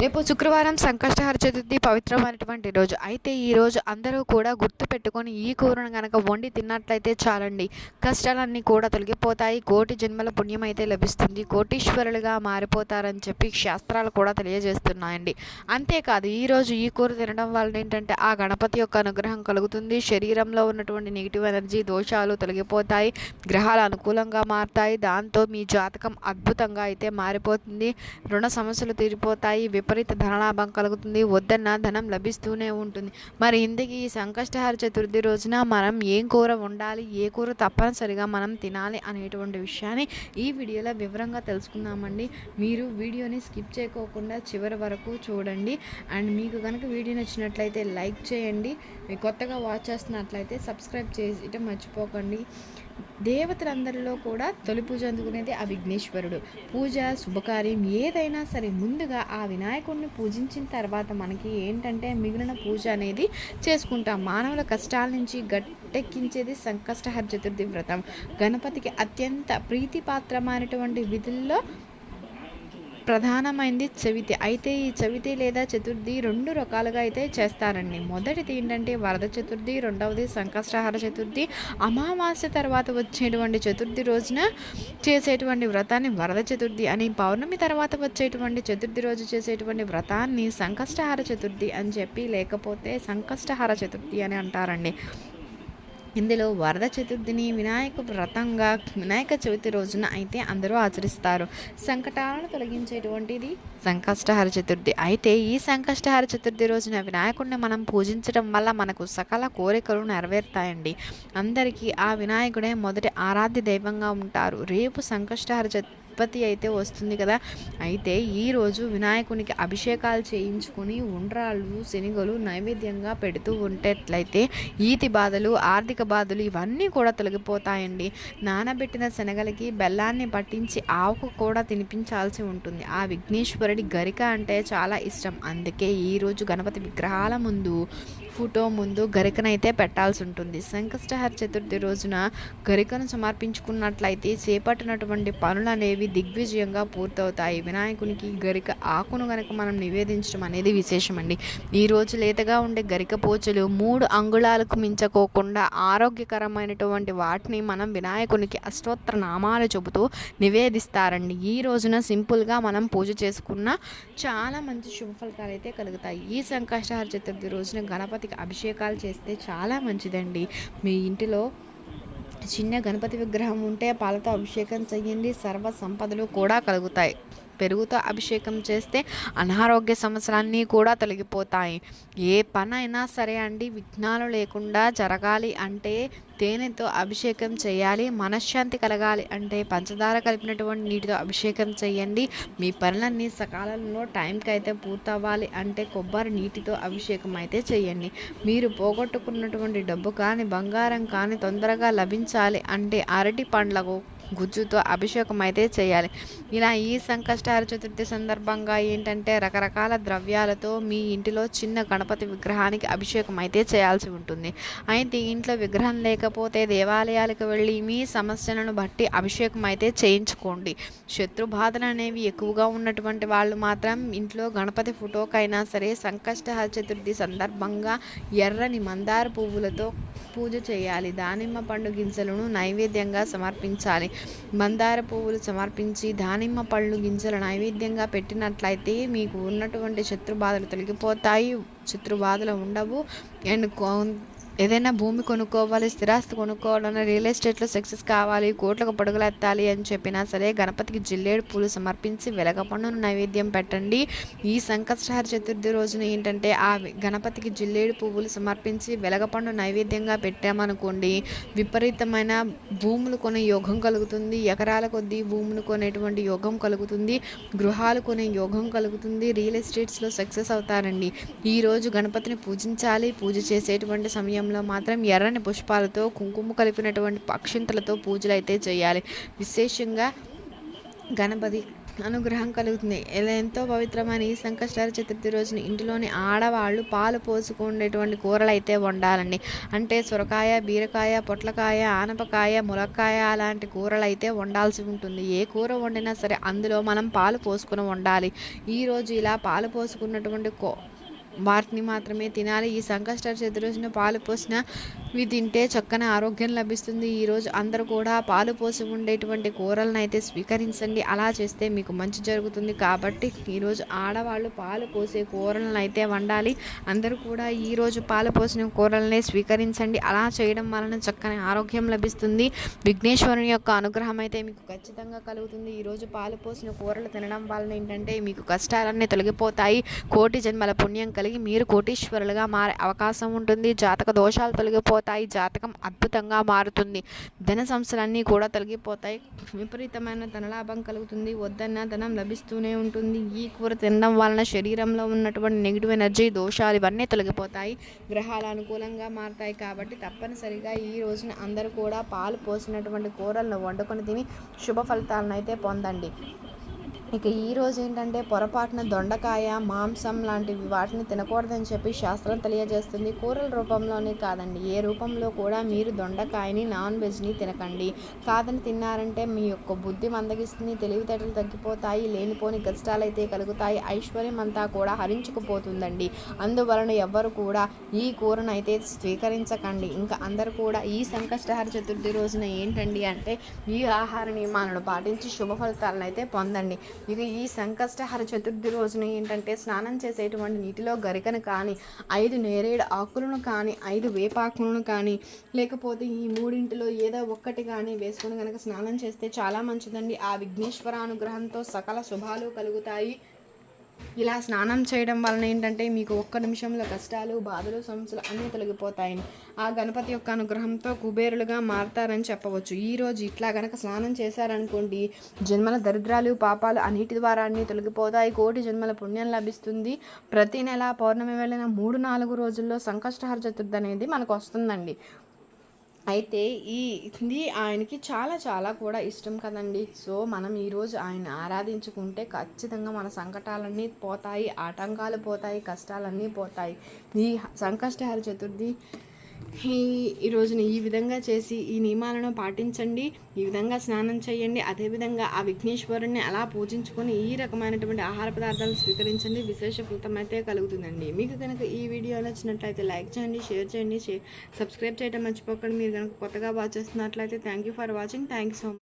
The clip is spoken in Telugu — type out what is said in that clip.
రేపు శుక్రవారం సంకష్టహర చతుర్థి పవిత్రమైనటువంటి రోజు. అయితే ఈ రోజు అందరూ కూడా గుర్తు పెట్టుకొని ఈ కూరను కనుక వండి తిన్నట్లయితే చాలండి. కష్టాలన్నీ కూడా తొలగిపోతాయి. కోటి జన్మల పుణ్యం అయితే లభిస్తుంది. కోటీశ్వరులుగా మారిపోతారని చెప్పి శాస్త్రాలు కూడా తెలియజేస్తున్నాయండి. అంతేకాదు ఈ రోజు ఈ కూర తినడం వల్ల ఏంటంటే ఆ గణపతి యొక్క అనుగ్రహం కలుగుతుంది. శరీరంలో ఉన్నటువంటి నెగిటివ్ ఎనర్జీ దోషాలు తొలగిపోతాయి. గ్రహాలు అనుకూలంగా మారుతాయి. దాంతో మీ జాతకం అద్భుతంగా అయితే మారిపోతుంది. రుణ సమస్యలు తీరిపోతాయి. విపరీత ధనలాభం కలుగుతుంది వద్దన్న ధనం లభిస్తూనే ఉంటుంది. మరి ఇందుకు ఈ సంకష్టహార చతుర్థి రోజున మనం ఏం కూర వండాలి ఏ కూర తప్పనిసరిగా మనం తినాలి అనేటువంటి విషయాన్ని ఈ వీడియోలో వివరంగా తెలుసుకుందామండి. మీరు వీడియోని స్కిప్ చేయకోకుండా చివరి వరకు చూడండి. అండ్ మీకు కనుక వీడియో నచ్చినట్లయితే లైక్ చేయండి. కొత్తగా వాచ్ చేస్తున్నట్లయితే సబ్స్క్రైబ్ చేయటం మర్చిపోకండి. దేవతలందరిలో కూడా తొలి పూజ అందుకునేది ఆ విఘ్నేశ్వరుడు. పూజ శుభకార్యం ఏదైనా సరే ముందుగా ఆ వినాయకుడిని పూజించిన తర్వాత మనకి ఏంటంటే మిగిలిన పూజ అనేది చేసుకుంటాం. మానవుల కష్టాల నుంచి గట్టెక్కించేది సంకష్టహర చతుర్థి వ్రతం. గణపతికి అత్యంత ప్రీతిపాత్రమైనటువంటి విధుల్లో ప్రధానమైనది చవితి. అయితే ఈ చవితి లేదా చతుర్థి రెండు రకాలుగా అయితే చేస్తారండి. మొదటిది ఏంటంటే వరద చతుర్థి రెండవది సంకష్టహార చతుర్థి. అమావాస్య తర్వాత వచ్చేటువంటి చతుర్థి రోజున చేసేటువంటి వ్రతాన్ని వరద చతుర్థి అని పౌర్ణమి తర్వాత వచ్చేటువంటి చతుర్థి రోజు చేసేటువంటి వ్రతాన్ని సంకష్టహార చతుర్థి అని చెప్పి లేకపోతే సంకష్టహార చతుర్థి అని అంటారండి. ఇందులో వరద చతుర్థిని వినాయక వ్రతంగా వినాయక చవితి రోజున అయితే అందరూ ఆచరిస్తారు. సంకటాలను తొలగించేటువంటిది సంకష్టహార చతుర్థి. అయితే ఈ సంకష్టహార చతుర్థి రోజున వినాయకుడిని మనం పూజించడం వల్ల మనకు సకల కోరికలు నెరవేరుతాయండి. అందరికీ ఆ వినాయకుడే మొదటి ఆరాధ్య దైవంగా ఉంటారు. రేపు సంకష్టహార చతుర్థి ఉత్పత్తి అయితే వస్తుంది కదా. అయితే ఈరోజు వినాయకునికి అభిషేకాలు చేయించుకొని ఉండ్రాళ్ళు శనిగలు నైవేద్యంగా పెడుతూ ఉండేట్లయితే ఈతి బాధలు ఆర్థిక బాధలు ఇవన్నీ కూడా తొలగిపోతాయండి. నానబెట్టిన శనగలకి బెల్లాన్ని పట్టించి ఆవుకు కూడా తినిపించాల్సి ఉంటుంది. ఆ విఘ్నేశ్వరుడి గరిక అంటే చాలా ఇష్టం. అందుకే ఈరోజు గణపతి విగ్రహాల ముందు ఫోటో ముందు గరికనైతే పెట్టాల్సి ఉంటుంది. సంకష్టహర చతుర్థి రోజున గరికను సమర్పించుకున్నట్లయితే చేపట్టినటువంటి పనులు అనేవి దిగ్విజయంగా పూర్తవుతాయి. వినాయకునికి గరిక ఆకును గనక మనం నివేదించడం అనేది విశేషమండి. ఈరోజు లేతగా ఉండే గరిక పోచలు మూడు అంగుళాలకు మించకోకుండా ఆరోగ్యకరమైనటువంటి వాటిని మనం వినాయకునికి అష్టోత్తర నామాలు చెబుతూ నివేదిస్తారండి. ఈ రోజున సింపుల్గా మనం పూజ చేసుకున్న చాలా మంచి శుభ ఫలితాలు అయితే కలుగుతాయి. ఈ సంకష్టహర చతుర్థి రోజున గణపతి గణపతికి అభిషేకాలు చేస్తే చాలా మంచిదండి. మీ ఇంటిలో చిన్న గణపతి విగ్రహం ఉంటే పాలతో అభిషేకం చేయండి సర్వ సంపదలు కూడా కలుగుతాయి. పెరుగుతో అభిషేకం చేస్తే అనారోగ్య సమస్యలన్నీ కూడా తొలగిపోతాయి. ఏ పని అయినా సరే అండి విఘ్నాలు లేకుండా జరగాలి అంటే తేనెతో అభిషేకం చేయాలి మనశ్శాంతి కలగాలి అంటే పంచదార కలిపినటువంటి నీటితో అభిషేకం చేయండి. మీ పనులన్నీ సకాలంలో టైంకి అయితే పూర్తవ్వాలి అంటే కొబ్బరి నీటితో అభిషేకం అయితే చేయండి. మీరు పోగొట్టుకున్నటువంటి డబ్బు కానీ బంగారం కానీ తొందరగా లభించాలి అంటే అరటి పండ్లకు గుజ్జుతో అభిషేకం అయితే చేయాలి. ఇలా ఈ సంకష్టార చతుర్థి సందర్భంగా ఏంటంటే రకరకాల ద్రవ్యాలతో మీ ఇంటిలో చిన్న గణపతి విగ్రహానికి అభిషేకం అయితే చేయాల్సి ఉంటుంది. అయితే ఇంట్లో విగ్రహం లేకపోతే దేవాలయాలకు వెళ్ళి మీ సమస్యలను బట్టి అభిషేకం అయితే చేయించుకోండి. శత్రు బాధలు అనేవి ఎక్కువగా ఉన్నటువంటి వాళ్ళు మాత్రం ఇంట్లో గణపతి ఫోటోకైనా సరే సంకష్టహర చతుర్థి సందర్భంగా ఎర్రని మందార పువ్వులతో పూజ చేయాలి. దానిమ్మ పండు గింజలను నైవేద్యంగా సమర్పించాలి. మందార పువ్వులు సమర్పించి దానిమ్మ పళ్ళు గింజలు నైవేద్యంగా పెట్టినట్లయితే మీకు ఉన్నటువంటి శత్రు బాధలు తొలగిపోతాయి. శత్రు బాధలు ఉండవు. అండ్ ఏదైనా భూమి కొనుక్కోవాలి స్థిరాస్తి కొనుక్కోవాలన్నా రియల్ ఎస్టేట్లో సక్సెస్ కావాలి కోట్లకు పడుగులు ఎత్తాలి అని చెప్పినా సరే గణపతికి జిల్లేడు పూలు సమర్పించి వెలగపండును నైవేద్యం పెట్టండి. ఈ సంకష్టహార చతుర్థి రోజున ఏంటంటే ఆ గణపతికి జిల్లేడు పువ్వులు సమర్పించి వెలగపండు నైవేద్యంగా పెట్టామనుకోండి విపరీతమైన భూములు కొనే యోగం కలుగుతుంది ఎకరాల కొద్దీ భూములు కొనేటువంటి యోగం కలుగుతుంది గృహాలు కొనే యోగం కలుగుతుంది రియల్ ఎస్టేట్స్లో సక్సెస్ అవుతారండి. ఈరోజు గణపతిని పూజించాలి పూజ చేసేటువంటి సమయం సమయంలో మాత్రం ఎర్రని పుష్పాలతో కుంకుమ కలిపినటువంటి పక్షింతలతో పూజలు అయితే చేయాలి. విశేషంగా గణపతి అనుగ్రహం కలుగుతుంది. ఇలా ఎంతో పవిత్రమైన ఈ సంకష్టార చతుర్థి రోజున ఇంటిలోని ఆడవాళ్ళు పాలు పోసుకునేటువంటి కూరలు అయితే వండాలండి. అంటే సొరకాయ బీరకాయ పొట్లకాయ ఆనపకాయ ములక్కాయ అలాంటి కూరలు అయితే వండాల్సి ఉంటుంది. ఏ కూర వండినా సరే అందులో మనం పాలు పోసుకుని వండాలి. ఈరోజు ఇలా పాలు పోసుకున్నటువంటి కో వాటిని మాత్రమే తినాలి. ఈ సంకష్ట చతుర్దశిన పాలు పోసిన ఇవి తింటే చక్కని ఆరోగ్యం లభిస్తుంది. ఈరోజు అందరూ కూడా పాలు పోసి ఉండేటువంటి కూరలను అయితే స్వీకరించండి. అలా చేస్తే మీకు మంచి జరుగుతుంది. కాబట్టి ఈరోజు ఆడవాళ్ళు పాలు పోసే కూరలను అయితే వండాలి. అందరూ కూడా ఈరోజు పాలు పోసిన కూరలనే స్వీకరించండి. అలా చేయడం వలన చక్కని ఆరోగ్యం లభిస్తుంది. విఘ్నేశ్వరుని యొక్క అనుగ్రహం అయితే మీకు ఖచ్చితంగా కలుగుతుంది. ఈరోజు పాలు పోసిన కూరలు తినడం వలన ఏంటంటే మీకు కష్టాలన్నీ తొలగిపోతాయి. కోటి జన్మల పుణ్యం కలిగి మీరు కోటీశ్వరులుగా మారే అవకాశం ఉంటుంది. జాతక దోషాలు తొలగిపోతాయి. జాతకం అద్భుతంగా మారుతుంది. ధన సంస్థలన్నీ కూడా తొలగిపోతాయి. విపరీతమైన ధనలాభం కలుగుతుంది. వద్దన్న ధనం లభిస్తూనే ఉంటుంది. ఈ కూర తినడం వలన శరీరంలో ఉన్నటువంటి నెగిటివ్ ఎనర్జీ దోషాలు ఇవన్నీ తొలగిపోతాయి. గ్రహాలు అనుకూలంగా మారుతాయి కాబట్టి తప్పనిసరిగా ఈ రోజున అందరూ కూడా పాలు పోసినటువంటి కూరలను వండుకొని తిని శుభ ఫలితాలను అయితే పొందండి. ఇక ఈ రోజు ఏంటంటే పొరపాటున దొండకాయ మాంసం లాంటివి వాటిని తినకూడదని చెప్పి శాస్త్రం తెలియజేస్తుంది. కూరల రూపంలోనే కాదండి. ఏ రూపంలో కూడా మీరు దొండకాయని నాన్ వెజ్ని తినకండి. కాదని తిన్నారంటే మీ యొక్క బుద్ధి మందగిస్తుంది తెలివితేటలు తగ్గిపోతాయి లేనిపోని కష్టాలైతే కలుగుతాయి ఐశ్వర్యం అంతా కూడా హరించుకుపోతుందండి. అందువలన ఎవ్వరు కూడా ఈ కూరను అయితే స్వీకరించకండి. ఇంకా అందరూ కూడా ఈ సంకష్టహార చతుర్థి రోజున ఏంటండి అంటే ఈ ఆహార నియమాలను పాటించి శుభ ఫలితాలను అయితే పొందండి. ఇక ఈ సంకష్టహర చతుర్థి రోజున ఏంటంటే స్నానం చేసేటువంటి నీటిలో గరికను కానీ ఐదు నేరేడు ఆకులను కానీ ఐదు వేపాకులను కానీ లేకపోతే ఈ మూడింటిలో ఏదో ఒక్కటి కానీ వేసుకొని కనుక స్నానం చేస్తే చాలా మంచిదండి. ఆ విఘ్నేశ్వర అనుగ్రహంతో సకల శుభాలు కలుగుతాయి. ఇలా స్నానం చేయడం వలన ఏంటంటే మీకు ఒక్క నిమిషంలో కష్టాలు బాధలు సమస్యలు అన్నీ తొలగిపోతాయని ఆ గణపతి యొక్క అనుగ్రహంతో కుబేరులుగా మారతారని చెప్పవచ్చు. ఈరోజు ఇట్లా గనక స్నానం చేశారనుకోండి జన్మల దరిద్రాలు పాపాలు అన్నిటి ద్వారా అన్నీ తొలగిపోతాయి. కోటి జన్మల పుణ్యం లభిస్తుంది. ప్రతి నెల పౌర్ణమి వెళ్ళిన మూడు నాలుగు రోజుల్లో సంకష్టహర చతుర్థి అనేది మనకు వస్తుందండి. అయితే ఈ ఇది ఆయనకి చాలా చాలా కూడా ఇష్టం కదండి. సో మనం ఈరోజు ఆయన ఆరాధించుకుంటే ఖచ్చితంగా మన సంకటాలన్నీ పోతాయి ఆటంకాలు పోతాయి కష్టాలన్నీ పోతాయి. ఈ సంకష్టహార చతుర్థి ఈ ఈ ఈ విధంగా చేసి ఈ నియమాలను పాటించండి ఈ విధంగా స్నానం చేయండి అదేవిధంగా ఆ విఘ్నేశ్వరుణ్ణి అలా పూజించుకొని ఈ రకమైనటువంటి ఆహార పదార్థాలు స్వీకరించండి. విశేష ఫలితం అయితే కలుగుతుందండి. మీకు కనుక ఈ వీడియో నచ్చినట్లయితే లైక్ చేయండి షేర్ చేయండి సబ్స్క్రైబ్ చేయడం మర్చిపోకండి. మీరు కనుక కొత్తగా వాచ్ చేస్తున్నట్లయితే thank you for watching thank you so much